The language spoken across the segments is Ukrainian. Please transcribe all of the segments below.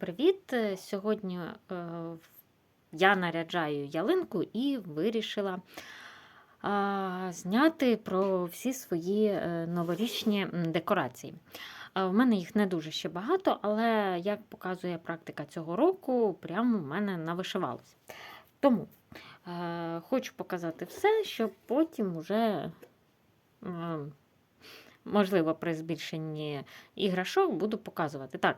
Привіт! Сьогодні е, я наряджаю ялинку і вирішила зняти про всі свої е, новорічні декорації. Е, В мене їх не дуже ще багато, але як показує практика цього року, прямо в мене навишивалося. Тому е, хочу показати все, щоб потім уже. Е, Можливо, при збільшенні іграшок буду показувати. Так,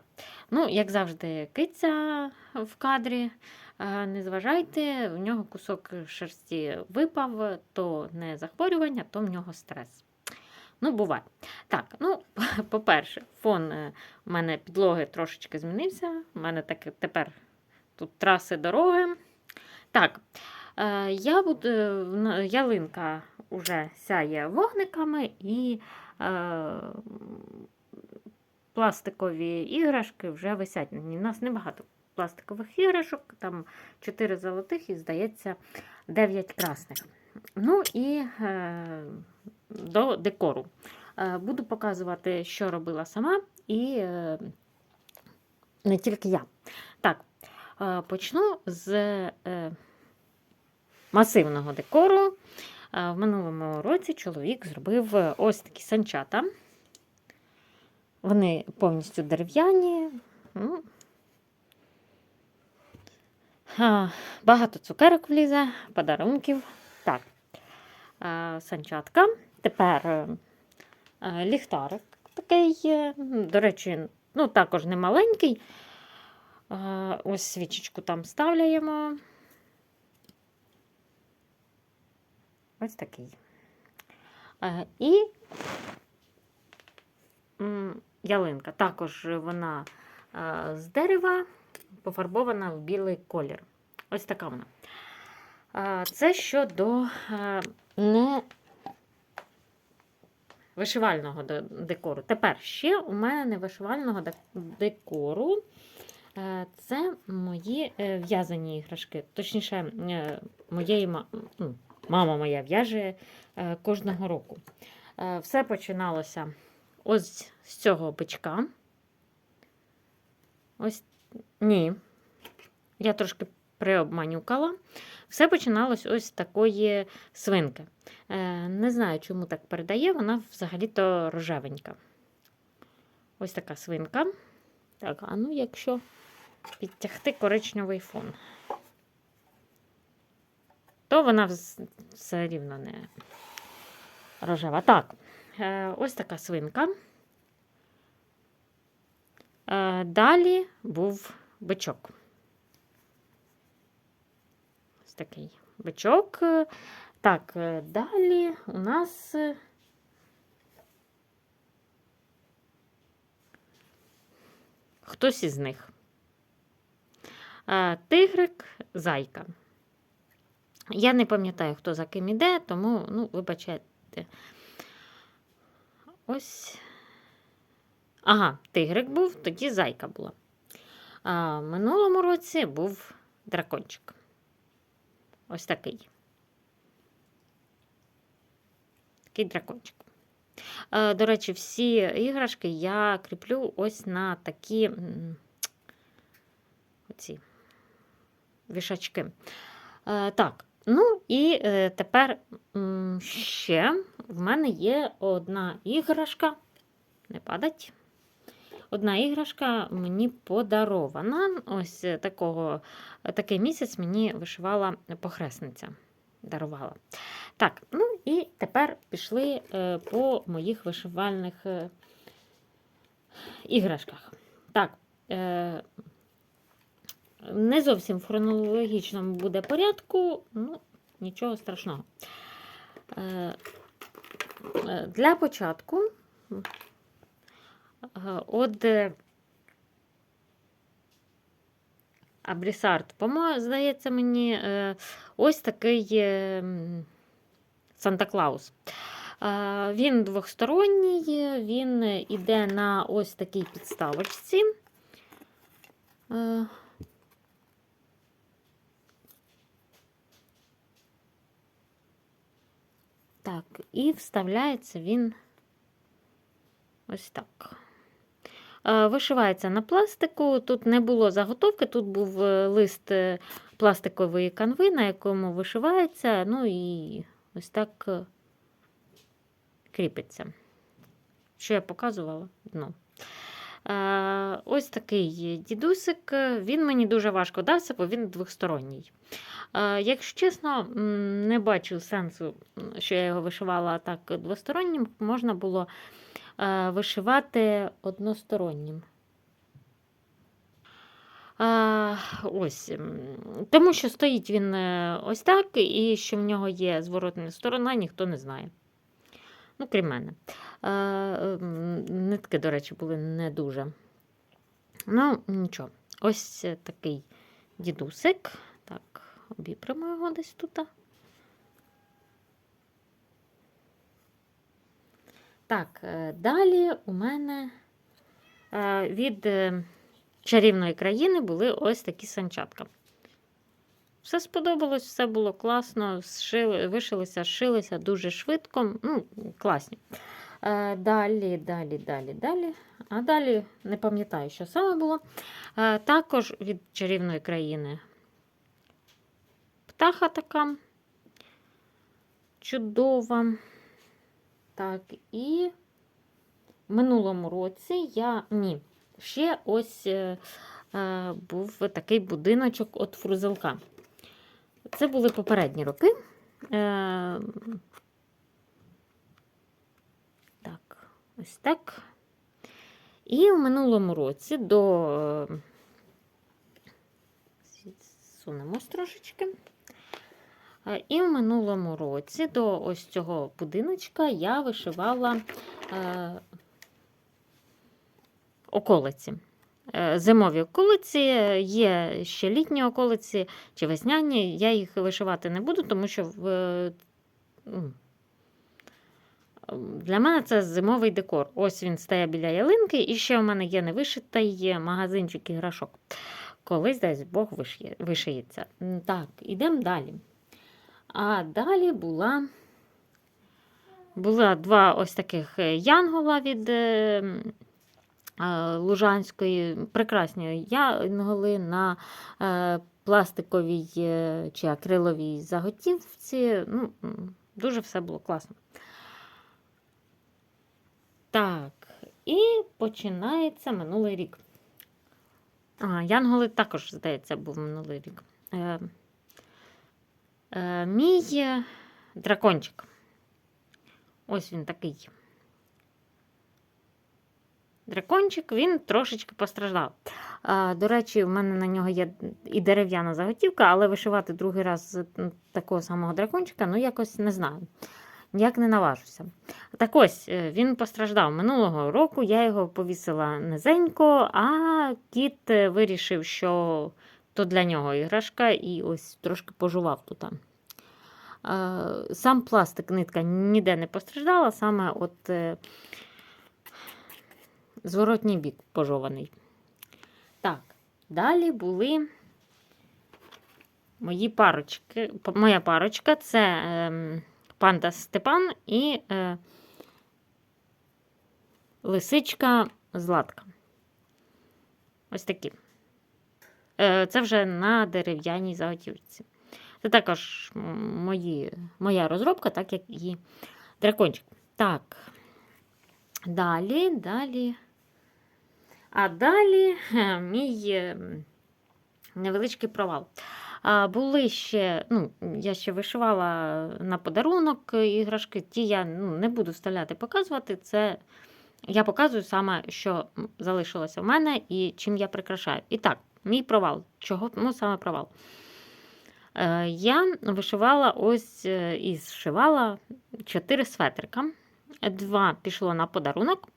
ну, як завжди, киця в кадрі. Е, Не зважайте, в нього кусок шерсті випав, то не захворювання, то в нього стрес. Ну, буває. Так, ну, по-перше, фон е, у мене підлоги трошечки змінився. У мене так, тепер тут траси дороги. Так, е, я буду, е, ялинка вже сяє вогниками і е, пластикові іграшки вже висять. У нас небагато пластикових іграшок, там 4 золотих і, здається, 9 красних. Ну і е, до декору. Е, буду показувати, що робила сама, і е, не тільки я. Так, е, почну з е, масивного декору. В минулому році чоловік зробив е, ось такі санчата. Вони повністю дерев'яні. Багато цукерок влізе, подарунків. Так, санчатка. Тепер е, е, ліхтарик такий, до речі, ну, також не маленький. Ось свічечку там ставляємо. Ось такий. Е, І ялинка. Також вона е, з дерева пофарбована в білий колір. Ось така вона. Е, Це щодо не вишивального декору. Тепер ще у мене вишивального декору. Це мої в'язані іграшки. Точніше, моєї мама моя в'яже е, кожного року. Е, Все починалося ось з цього бичка. Ось ні. Я трошки приобманюкала. Все починалось ось з такої свинки. Е, Не знаю, чому так передає, вона взагалі-то рожевенька. Ось така свинка. Так, а ну, якщо підтягти коричневий фон, то вона все рівно не рожева. Так, е, ось така свинка. Е, Далі був бичок. Ось такий бичок. Так, е, далі у нас. Хтось із них. Тигрик, зайка. Я не пам'ятаю, хто за ким іде, тому, ну, вибачайте. Ось. Ага, тигрик був, тоді зайка була. А минулому році був дракончик. Ось такий. Такий дракончик. До речі, всі іграшки я кріплю ось на такі оці вішачки. Так, ну і е, тепер ще в мене є одна іграшка. Не падать. Одна іграшка мені подарована. Ось е, такого, такий місяць мені вишивала похресниця. Дарувала. Так, ну і тепер пішли е, по моїх вишивальних іграшках. Так, не зовсім в хронологічному буде порядку, ну, нічого страшного. Е, е, Для початку Е, От Абрісарт, по-моєму, здається мені, ось такий Санта-Клаус. Він двохсторонній, він іде на ось такій підставочці. Так, і вставляється він ось так. Е, Вишивається на пластику. Тут не було заготовки, тут був е, лист е, пластикової канви, на якому вишивається. Ну і ось так кріпиться. Що я показувала? Ну. Е, Ось такий дідусик. Він мені дуже важко дався, бо він двосторонній. Е, Якщо чесно, не бачу сенсу, що я його вишивала так двостороннім, можна було е, вишивати одностороннім. Ось. Тому що стоїть він ось так, і що в нього є зворотна сторона, ніхто не знає. Ну, крім мене. Е, м, Нитки, до речі, були не дуже. Ну, нічого. Ось такий дідусик. Так, обіпримо його десь тут. Так, е, далі у мене е, від чарівної країни були ось такі санчатка. Все сподобалось, все було класно, зшили, вишилися, шилися дуже швидко. Ну, класні. Е, Далі, далі, далі, далі. А далі не пам'ятаю, що саме було. Е, Також від чарівної країни птаха така чудова. Так, і в минулому році я. Ні, ще ось е, був такий будиночок от фрузелка. Це були попередні роки. Е, так, ось так. І в минулому році до е, сунемось трошечки. Е, І в минулому році до ось цього будиночка я вишивала околиці. Е, Зимові околиці, є ще літні околиці чи весняні. Я їх вишивати не буду, тому що в, е, для мене це зимовий декор. Ось він стає біля ялинки, і ще в мене є невишитий магазинчик іграшок. Колись десь Бог вишиє, вишиється. Так, ідемо далі. А далі була, була два ось таких е, янгола від е, е, Лужанської. Прекрасні янголи на е, пластиковій е, чи акриловій заготівці. Ну, дуже все було класно. Так, і починається минулий рік. А, Янголи також, здається, був минулий рік. Е, е, мій е, дракончик. Ось він такий. Дракончик, він трошечки постраждав. До речі, в мене на нього є і дерев'яна заготівка, але вишивати другий раз такого самого дракончика, ну якось не знаю. Ніяк не наважуся. Так ось, е, він постраждав минулого року, я його повісила низенько, а кіт е, вирішив, що то для нього іграшка, і ось трошки пожував тут. Е, Сам пластик, нитка ніде не постраждала, саме от зворотній бік пожований. Так, далі були мої парочки. Моя парочка це ем, панда Степан і е, лисичка Златка. Ось такі. Е, це вже на дерев'яній заготівці. Це також мої, моя розробка, так як і дракончик. Так. Далі, далі. А далі е, мій е, невеличкий провал. Були ще, ну, я ще вишивала на подарунок іграшки, ті я ну, не буду вставляти, показувати. Це я показую саме, що залишилося в мене і чим я прикрашаю. І так, мій провал. Чого ну, саме провал? Е, я вишивала ось і зшивала чотири светрика. Два пішло на подарунок,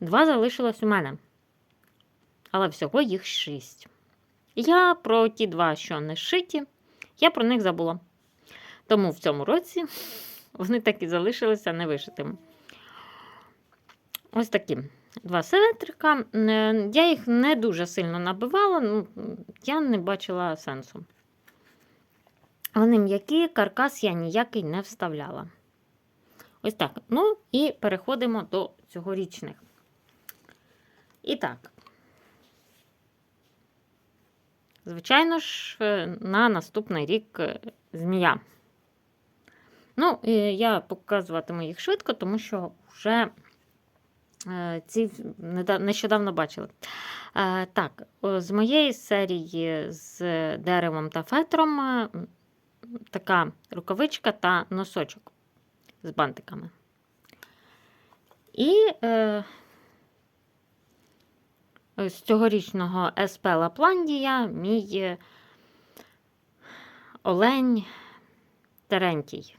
два залишилось у мене. Але всього їх шість. Я про ті два, що не шиті, я про них забула. Тому в цьому році вони так і залишилися невишитими. Ось такі два светрика. Е, Я їх не дуже сильно набивала, ну, я не бачила сенсу. Вони м'які, каркас я ніякий не вставляла. Ось так. Ну і переходимо до цьогорічних. І так. Звичайно ж, е, на наступний рік е, змія. Ну, я показуватиму їх швидко, тому що вже е, ці нещодавно бачили. Так, з моєї серії з деревом та фетром така рукавичка та носочок з бантиками. І з цьогорічного СП Лапландія мій е, олень Терентій.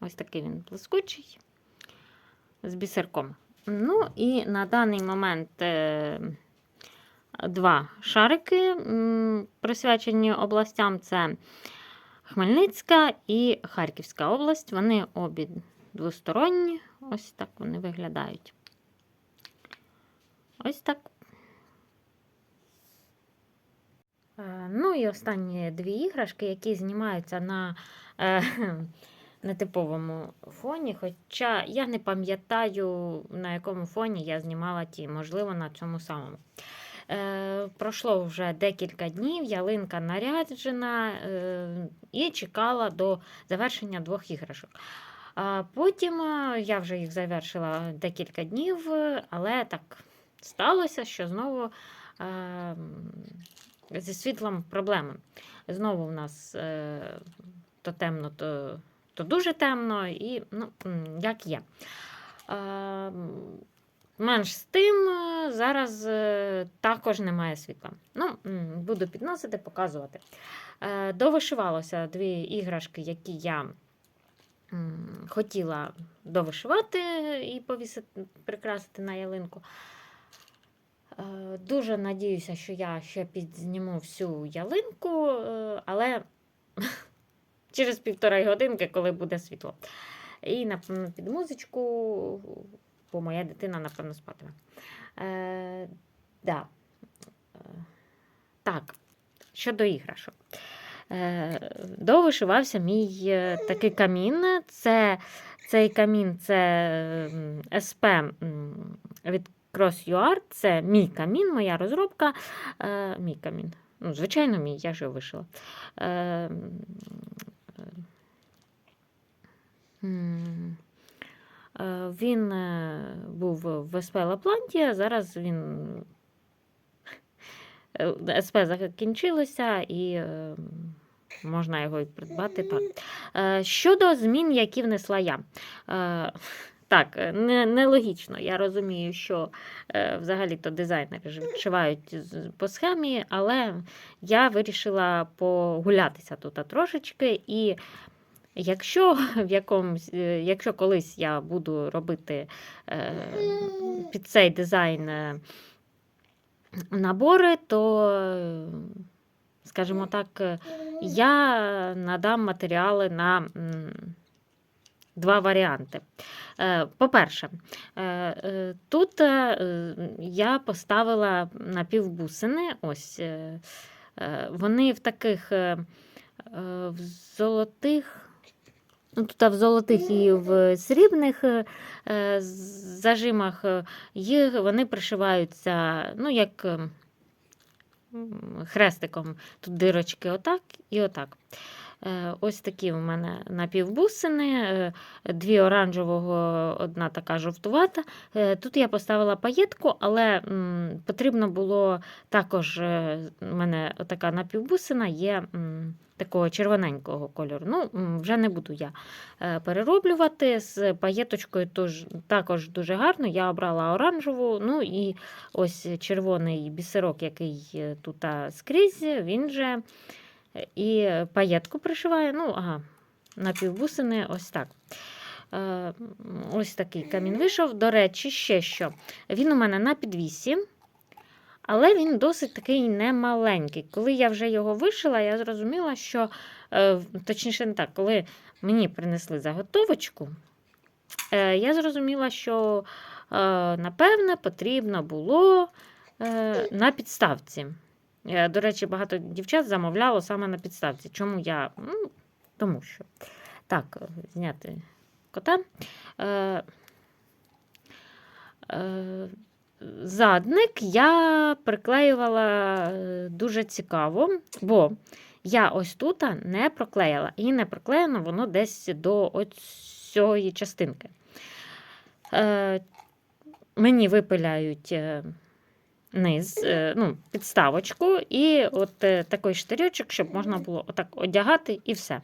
Ось такий він блискучий з бісерком. Ну і на даний момент е, два шарики, присвячені областям: це Хмельницька і Харківська область. Вони обі двосторонні. Ось так вони виглядають. Ось так. Е, Ну і останні дві іграшки, які знімаються на е, нетиповому фоні. Хоча я не пам'ятаю, на якому фоні я знімала ті, можливо, на цьому самому. Е, пройшло вже декілька днів, ялинка наряджена е, і чекала до завершення двох іграшок. А потім е, я вже їх завершила декілька днів, е, але так сталося, що знову е, зі світлом проблеми. Знову в нас е, то темно, то, то дуже темно, і ну, як є. Е, Менш з тим, е, зараз також немає світла. Ну, буду підносити, показувати. Довишивалося дві іграшки, які я хотіла довишивати і повісити, прикрасити на ялинку. Е, Дуже надіюся, що я ще підзніму всю ялинку, е, але через півтора годинки, коли буде світло. І, напевно, під музичку, бо моя дитина, напевно, спатиме. Е, да. Е, Так, щодо іграшок. Е, довишивався мій такий камін. Це, цей камін це СП від Cross UR. Це мій камін, моя розробка. Е, мій камін. Ну, звичайно, мій, я ж його вишила. Е, е, Він е, був в СП Лаплантія, зараз він е, СП закінчилося і можна його і придбати. Так. Щодо змін, які внесла я. Так, е, не- нелогічно. Я розумію, що е, взагалі-то дизайнери ж відшивають по схемі, але я вирішила погулятися тут трошечки. І якщо в якомусь, е, якщо колись я буду робити е, під цей дизайн е, набори, то, скажімо так, я надам матеріали на два варіанти. Е, По-перше, е, е, тут я поставила напівбусини. Ось е, е, вони в таких в золотих. Ну, тут в золотих і в срібних зажимах їх вони пришиваються, ну, як хрестиком. Тут дирочки отак і отак. Е, Ось такі в мене напівбусини, е, дві оранжевого, одна така жовтувата. Е, Тут я поставила паєтку, але потрібно було також, у мене така напівбусина є такого червоненького кольору. Ну, вже не буду я перероблювати. З паєточкою тож, також дуже гарно. Я обрала оранжеву, ну і ось червоний бісерок, який тут скрізь, він же і паєтку пришиває. Ну, ага, напівбусини, ось так. Е, Ось такий камінь вийшов. До речі, ще що. Він у мене на підвісі, але він досить такий немаленький. Коли я вже його вишила, я зрозуміла, що, е, точніше, не так, коли мені принесли заготовочку, е, я зрозуміла, що, напевне, потрібно було на підставці. Е, До речі, багато дівчат замовляло саме на підставці. Чому я? Ну, тому що. Так, е, зняти кота. Е, е, задник я приклеювала е, дуже цікаво, бо я ось тут не проклеїла. І не проклеєно воно десь до цієї частинки. Е, мені випиляють низ, е, ну, підставочку, і от е, такий штирьочок, щоб можна було отак одягати і все.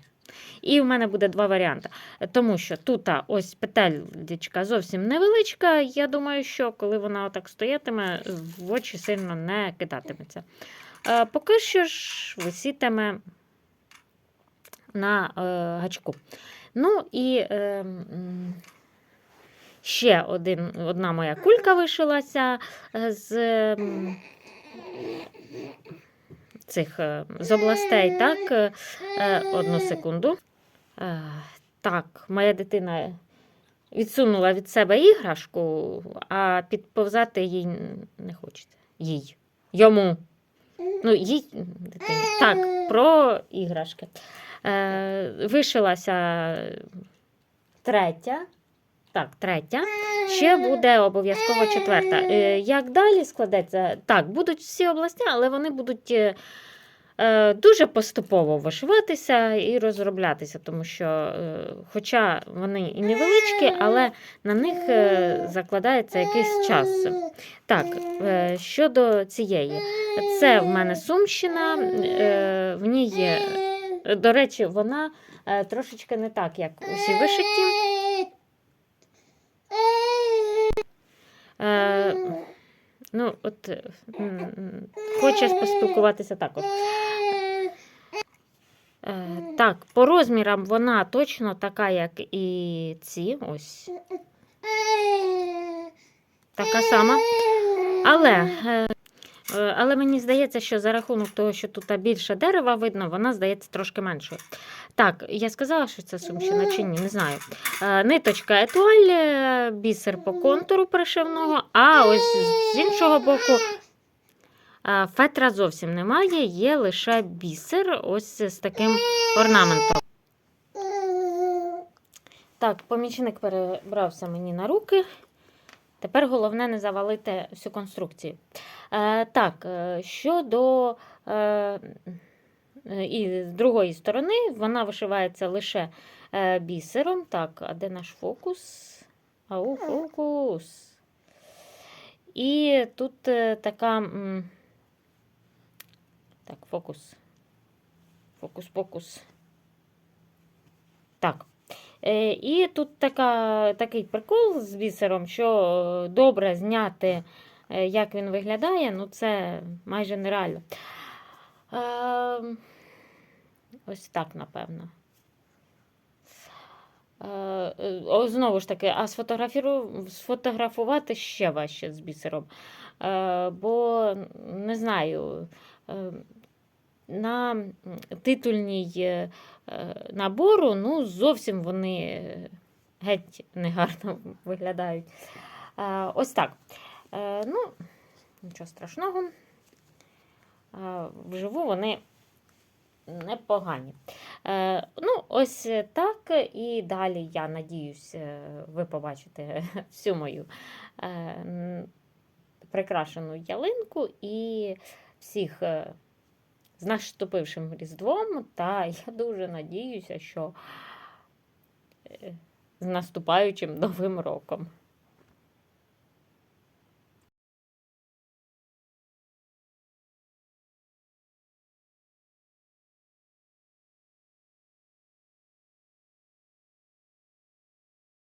І в мене буде два варіанти. Тому що тут ось петельдечка зовсім невеличка. Я думаю, що коли вона отак стоятиме, в очі сильно не кидатиметься. Е, Поки що ж висітиме на гачку. Ну і е, м, ще один, одна моя кулька вишилася е, з цих е, з областей. Так, Е, одну секунду. Так, моя дитина відсунула від себе іграшку, а підповзати їй не хочеться. Їй. Йому. Ну, їй дитині. Так, про іграшки. Вишилася третя. Так, третя. Ще буде обов'язково четверта. Е, як далі складеться? Так, будуть всі області, але вони будуть е, е, дуже поступово вишиватися і розроблятися, тому що, хоча вони і невеличкі, але на них закладається якийсь час. Так, щодо цієї, це в мене Сумщина, в ній є, до речі, вона трошечки не так, як усі вишиті. Е, ну, от, хоче поспілкуватися також. Е, так, по розмірам вона точно така, як і ці. Ось. Така сама. Але, е, але мені здається, що за рахунок того, що тут більше дерева видно, вона здається трошки меншою. Так, я сказала, що це сумщина чи ні, не знаю. Е, Ниточка етуаль, е, бісер по контуру пришивного, а ось з іншого боку е, фетра зовсім немає, є лише бісер ось з таким орнаментом. Так, помічник перебрався мені на руки. Тепер головне не завалити всю конструкцію. Е, так, е, щодо е, і з другої сторони, вона вишивається лише е, бісером. Так, а де наш фокус? Ау, фокус. І тут е, така. Так, фокус. Фокус, фокус. Так. Е, І тут така, такий прикол з бісером, що е, добре зняти, е, як він виглядає, ну це майже нереально. Е, Ось так, напевно. О, Знову ж таки, а сфотографувати ще важче з бісером. Бо не знаю, е, на титульній е, е, набору, ну, зовсім вони геть негарно виглядають. Ось так. Е, Ну, нічого страшного. Вживу вони непогані. Ну, ось так. І далі, я надіюсь, ви побачите всю мою прикрашену ялинку і всіх з наступившим Різдвом. Та я дуже надіюся, що е, з наступаючим Новим роком.